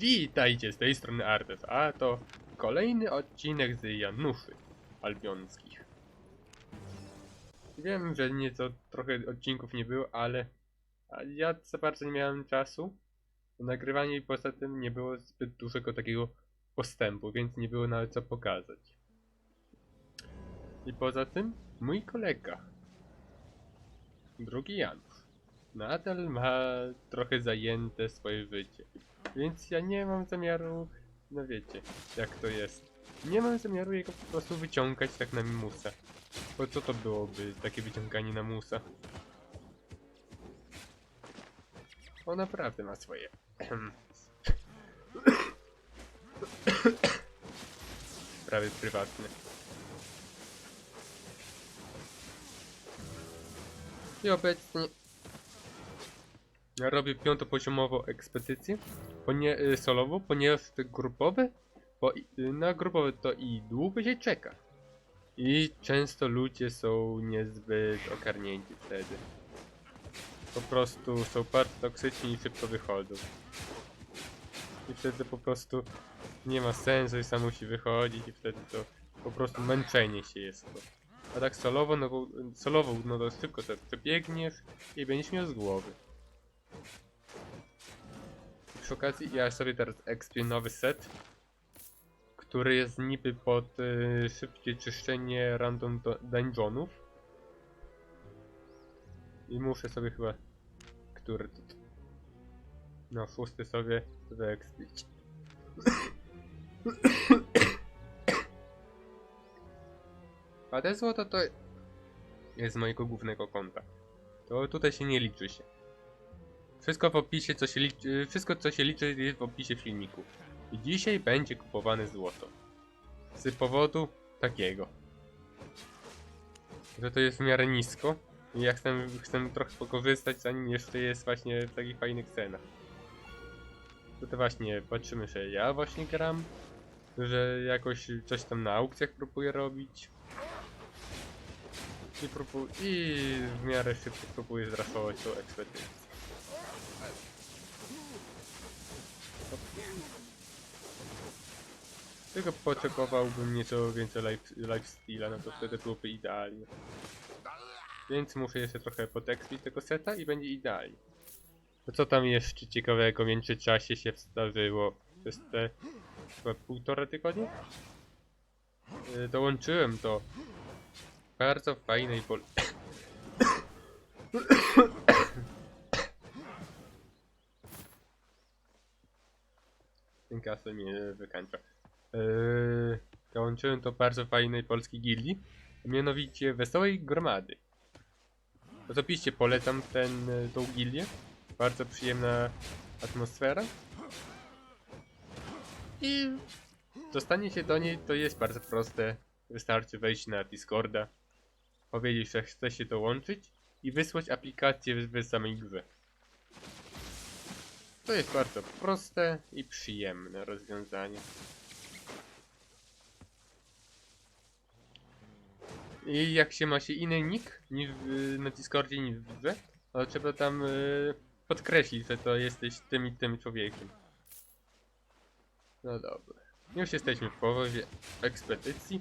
Witajcie z tej strony Artes, a to kolejny odcinek z Januszy Albionskich. Wiem, że nieco trochę odcinków nie było, ale ja za bardzo nie miałem czasu na nagrywanie i poza tym nie było zbyt dużego takiego postępu, więc nie było nawet co pokazać. I poza tym mój kolega, drugi Janusz, nadal ma trochę zajęte swoje życie. Więc ja nie mam zamiaru, no wiecie, jak to jest. Nie mam zamiaru jego po prostu wyciągać tak na musa. Bo co to byłoby, takie wyciąganie na musa? On naprawdę ma swoje. Sprawy prywatne. I obecnie ja robię piątopoziomową ekspedycję ponie, y, solową, ponieważ te grupowe, bo y, na grupowe to i długo się czeka. I często ludzie są niezbyt ogarnięci wtedy. Po prostu są bardzo toksyczni i szybko wychodzą. I wtedy po prostu nie ma sensu i sam musi wychodzić i wtedy to po prostu męczenie się jest to. A tak solowo, no bo solowo, no to szybko sobie przebiegniesz i będziesz miał z głowy. Przy okazji ja sobie teraz ekspię nowy set, który jest niby pod y, szybkie czyszczenie random do- dungeonów. I muszę sobie chyba... Który to? No, szósty sobie wyekspić. A te złoto to jest z mojego głównego konta. To tutaj się nie liczy się. Wszystko w opisie, co się liczy, wszystko co się liczy jest w opisie filmiku. I dzisiaj będzie kupowane złoto. Z powodu takiego. Że to jest w miarę nisko. I ja chcę, chcę trochę pokorzystać zanim jeszcze jest właśnie w takich fajnych cenach. To właśnie patrzymy, że ja właśnie gram. Że jakoś coś tam na aukcjach próbuję robić. I, próbu I w miarę szybko próbuję zraszować tą ekspedycję. Tylko potrzebowałbym nieco więcej life, no to wtedy byłoby idealnie. Więc muszę jeszcze trochę potekspić tego seta i będzie idealnie. To co tam jeszcze ciekawego w międzyczasie się wstawiło przez te chyba półtora tygodnia? Yy, dołączyłem do bardzo fajnej pol... Ten kasę mnie wykańcza. Yy, dołączyłem do bardzo fajnej polskiej gildii, mianowicie Wesołej Gromady. Osobiście polecam ten, y, tą gildię. Bardzo przyjemna atmosfera. I dostanie się do niej to jest bardzo proste. Wystarczy wejść na Discorda, powiedzieć, że chce się dołączyć i wysłać aplikację w samej grze. To jest bardzo proste i przyjemne rozwiązanie. I jak się ma się inny nick niż w, na Discordzie niż w grze, to trzeba tam y, podkreślić, że to jesteś tym i tym człowiekiem. No dobra. Już jesteśmy w połowie ekspedycji.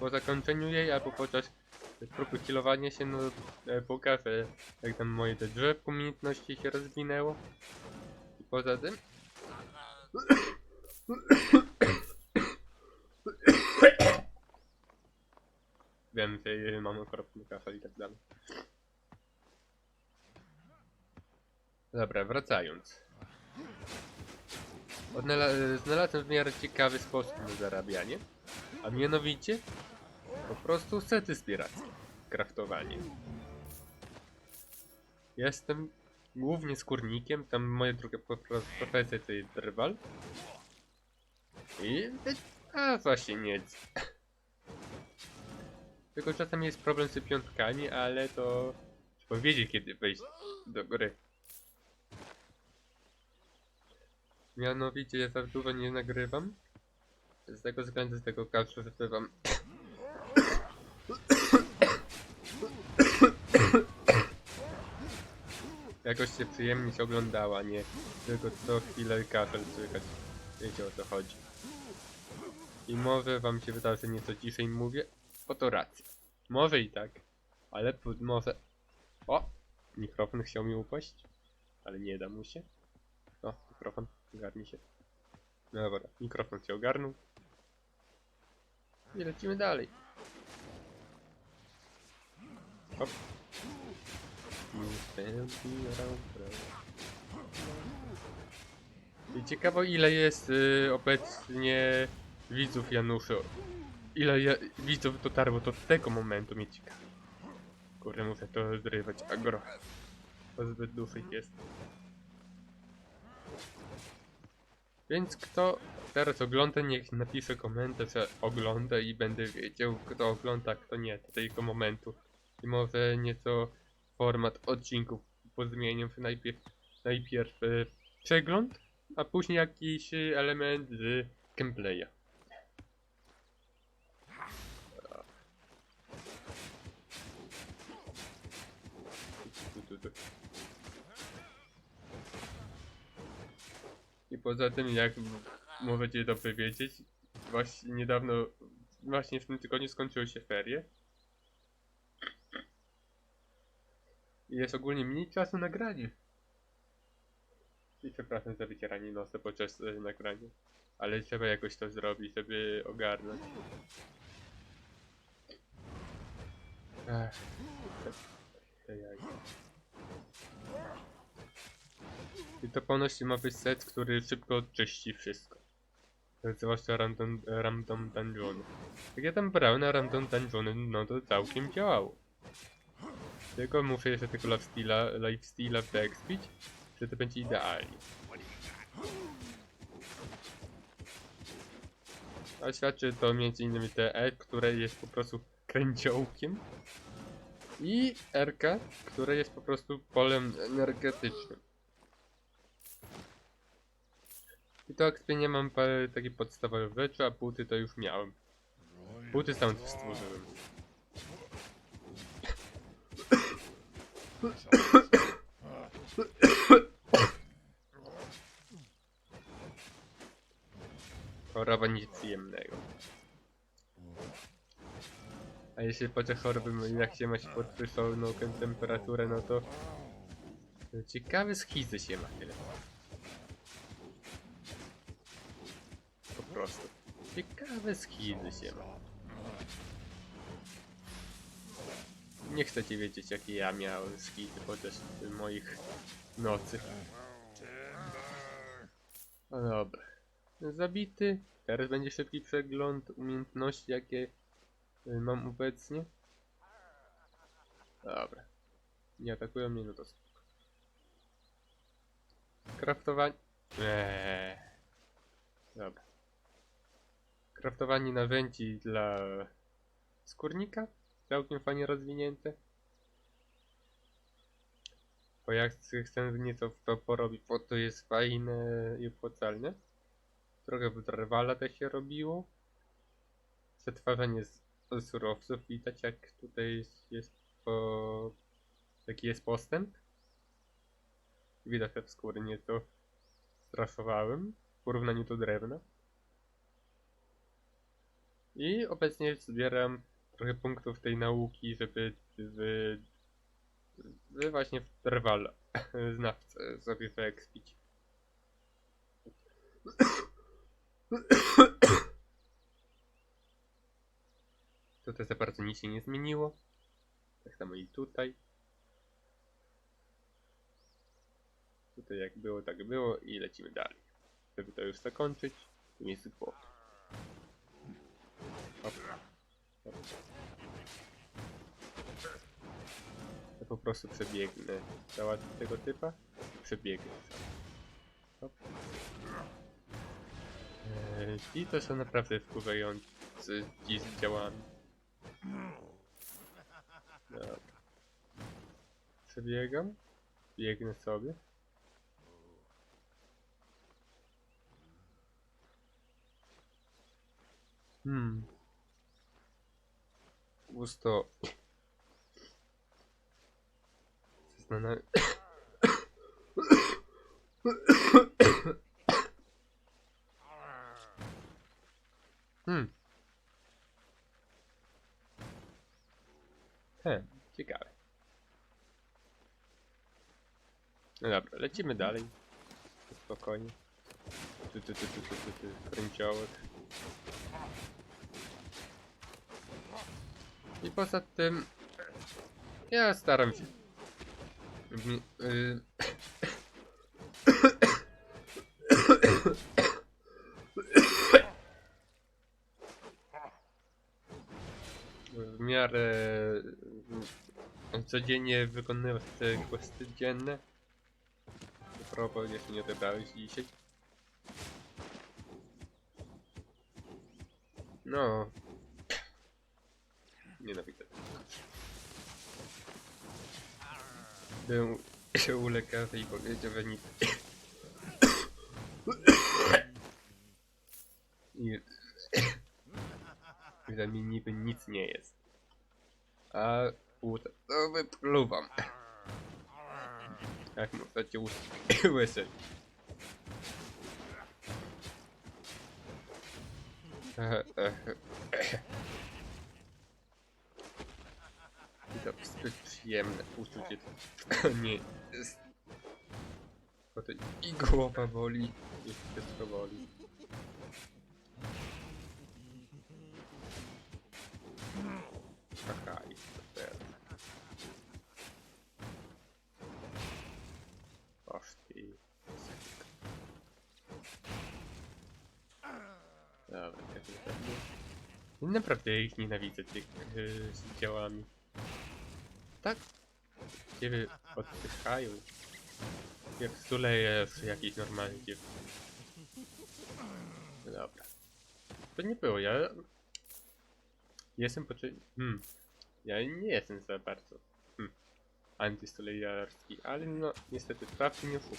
Po zakończeniu jej albo podczas próby healowania się, no e, pokażę jak tam moje te drzewko umiejętności się rozwinęło. I poza tym Wiem, że mam okropny kafel i tak dalej. Dobra, wracając. Odnala- znalazłem w miarę ciekawy sposób na zarabianie, a mianowicie po prostu sety zbierackie, kraftowanie. Jestem głównie skórnikiem, tam moja druga pro- pro- profesja to jest drwal. I... a właśnie nic. Tylko czasem jest problem z piątkami, ale to trzeba wiedzieć kiedy wejść do gry. Mianowicie ja za dużo nie nagrywam. Z tego względu, z tego kaszu, że bywam jakoś się przyjemnie się oglądała, nie tylko co chwilę kaszel słychać. Wiecie o co chodzi. I może wam się wyda, że nieco ciszej mówię, bo to racja. Może i tak, ale może... O! Mikrofon chciał mi upaść, ale nie da mu się. O, mikrofon, ogarnij się. No dobra, mikrofon się ogarnął. I lecimy dalej. Hop. I ciekawo ile jest y, obecnie widzów Januszu. Ile ja, widzów dotarło do tego momentu mnie ciekawi. Kurde, muszę to zrywać agro. To zbyt ich jest. Więc kto teraz ogląda, niech napisze komentarz, że ogląda i będę wiedział, kto ogląda, kto nie, do tego momentu. I może nieco format odcinków pozmienię, najpierw, najpierw e, przegląd, a później jakiś e, element z gameplaya. I poza tym, jak możecie dobrze wiedzieć, właśnie niedawno, właśnie w tym tygodniu skończyły się ferie. I jest ogólnie mniej czasu na granie. I przepraszam za wycieranie nosa podczas e, nagrania. Ale trzeba jakoś to zrobić, żeby ogarnąć. Ech. te jajka. I to ponoć ma być set, który szybko oczyści wszystko. Zwłaszcza random, random dungeony. Jak ja tam brałem na random no to całkiem działało. Tylko muszę jeszcze tego lifesteala, lifesteala wyekspić, że to będzie idealnie. A świadczy to innymi te E, które jest po prostu kręciołkiem i RK, które jest po prostu polem energetycznym. I to ekspie nie mam parę takie podstawowe rzeczy, a buty to już miałem. Buty sam stworzyłem. Choroba nic przyjemnego. A jeśli po tej chorobie, jak się ma się podwyższoną temperaturę, no to Ciekawe schizy się ma tyle. Prostu. Ciekawe schizy się ma. Nie chcecie wiedzieć jakie ja miałem schizy podczas moich nocy. No dobra. Zabity. Teraz będzie szybki przegląd umiejętności jakie y, mam obecnie. Dobra. Nie atakują mnie, no to spoko. Kraftowanie. Eee. Dobra. Kraftowanie narzędzi dla skórnika. Całkiem fajnie rozwinięte. Bo jak chcę nieco w to porobić, bo to jest fajne i opłacalne. Trochę wytrwala też się robiło. Przetwarzanie z surowców widać jak tutaj jest po... jaki jest postęp. Widać jak skóry nieco straszowałem w porównaniu do drewna. I obecnie zbieram trochę punktów tej nauki, żeby w, w właśnie w drwala znawcę sobie wyekspić. Tutaj za bardzo nic się nie zmieniło. Tak samo i tutaj. Tutaj jak było, tak było i lecimy dalej. Żeby to już zakończyć, tu jest głowy. Ja po prostu przebiegnę załatwić tego typa. Przebiegnę sam. Hop. Eee, I to są naprawdę wpływające ci z działami. Dobra. Przebiegam. Biegnę sobie. Hmm. Gusto. Zastanawia... Hmm. He, ciekawe. No dobra, lecimy dalej. Spokojnie. Tu, tu, tu, tu, tu, tu, tu, kręciołek. I poza tym... Ja staram się... w- y, miarę mm, codziennie wykonywać te questy dzienne. Propos, jeszcze nie odebrałeś dzisiaj. No. Nienawidzę tego. Był się u lekarza i powiedział, że nic. I że mi niby nic nie jest. A uda to wypluwam. Jak możecie usłyszeć. E, e, I to zbyt przyjemne uczucie. Nie jest. Bo to i głowa boli, i wszystko boli. Aha, i to teraz. Oż ty. Dobra, tak naprawdę. Naprawdę ich nienawidzę tych yy, z działami. Ciebie odpychają. Jak stulejesz jakiś normalny. No Dobra. To nie było, ja... Jestem poczy... Hmm. Ja nie jestem za bardzo... Hmm. Antystulejarski, ale no, niestety prawdy nie szukam.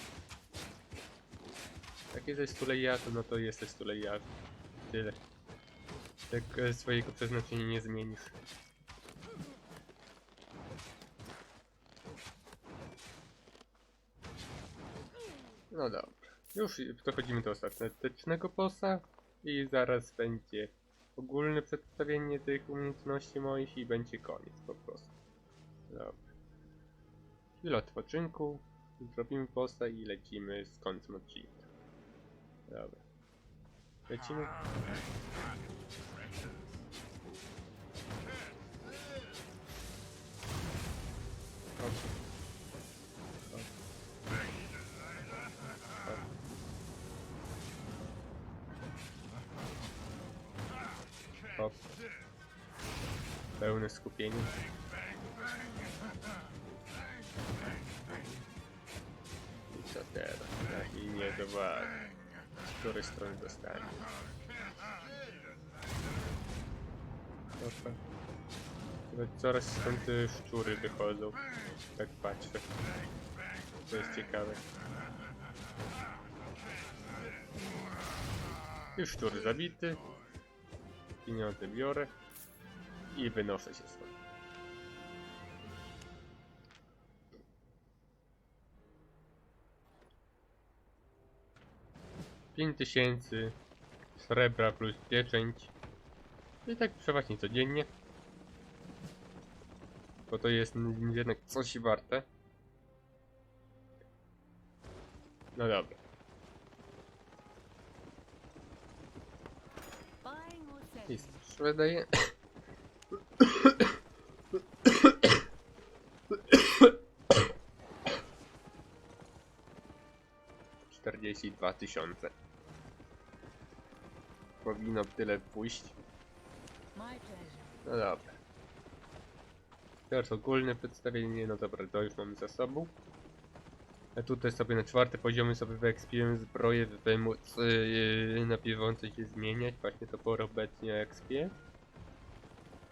Jak jesteś stulejarą, no to jesteś stulejarą. Tyle. Tak e, swojego przeznaczenia nie zmienisz. No dobra. Już przechodzimy do ostatecznego bossa i zaraz będzie ogólne przedstawienie tych umiejętności moich i będzie koniec po prostu. Dobra. Chwilę odpoczynku, zrobimy bossa i lecimy z końcem odcinka. Dobra. Lecimy. Hop. Pełne skupienie. I co teraz? I nie zobacz. Z której strony dostanie. Dobra. Coraz stąd te szczury wychodzą. Tak patrzę. To jest ciekawe. Już szczur zabity. Pieniądze biorę. I wynoszę się stąd. Pięć tysięcy srebra plus pieczęć. I tak przeważnie codziennie. Bo to jest jednak coś warte. No dobra. I sprzedaję. Czterdzieści dwa tysiące. Powinno tyle pójść. No dobra. Teraz ogólne przedstawienie, no dobra, to już mamy za sobą. A tutaj sobie na czwarty poziomie sobie wyekspiłem zbroję, żeby móc yy, na bieżąco się zmieniać. Właśnie to pora obecnie ekspie.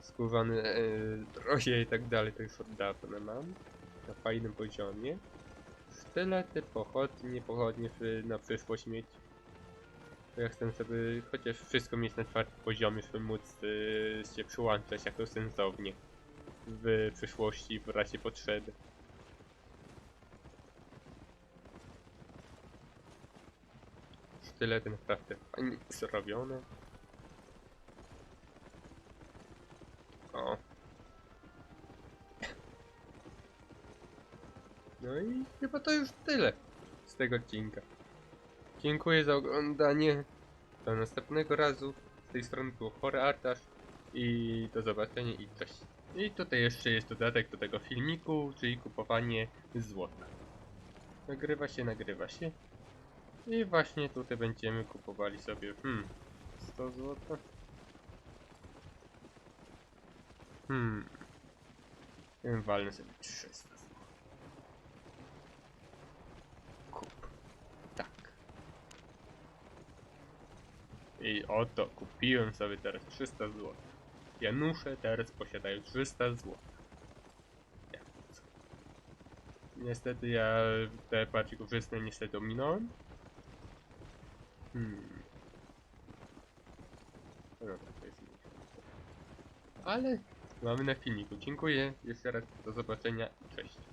Skórzane yy, zbroje i tak dalej, to już od dawna mam. Na fajnym poziomie. Sztylety, pochodnie, pochodnie przy- na przyszłość mieć. Ja chcę sobie chociaż wszystko mieć na czwartym poziomie, żeby móc yy, się przyłączać jako sensownie w przyszłości w razie potrzeby. sztylety naprawdę fajnie zrobione. O. No i chyba to już tyle z tego odcinka. Dziękuję za oglądanie. Do następnego razu. Z tej strony był Chory Artasz. I do zobaczenia i cześć. I tutaj jeszcze jest dodatek do tego filmiku, czyli kupowanie złota. Nagrywa się, nagrywa się. I właśnie tutaj będziemy kupowali sobie, hmm, 100 złota. Hmm. Walnę sobie 300 zł. Kup. Tak. I oto kupiłem sobie teraz 300 zł. Janusze teraz posiadają 300 zł. Niestety ja te bardziej korzystne niestety ominąłem. Hmm. No jest. Ale mamy na filmiku. Dziękuję jeszcze raz. Do zobaczenia. Cześć.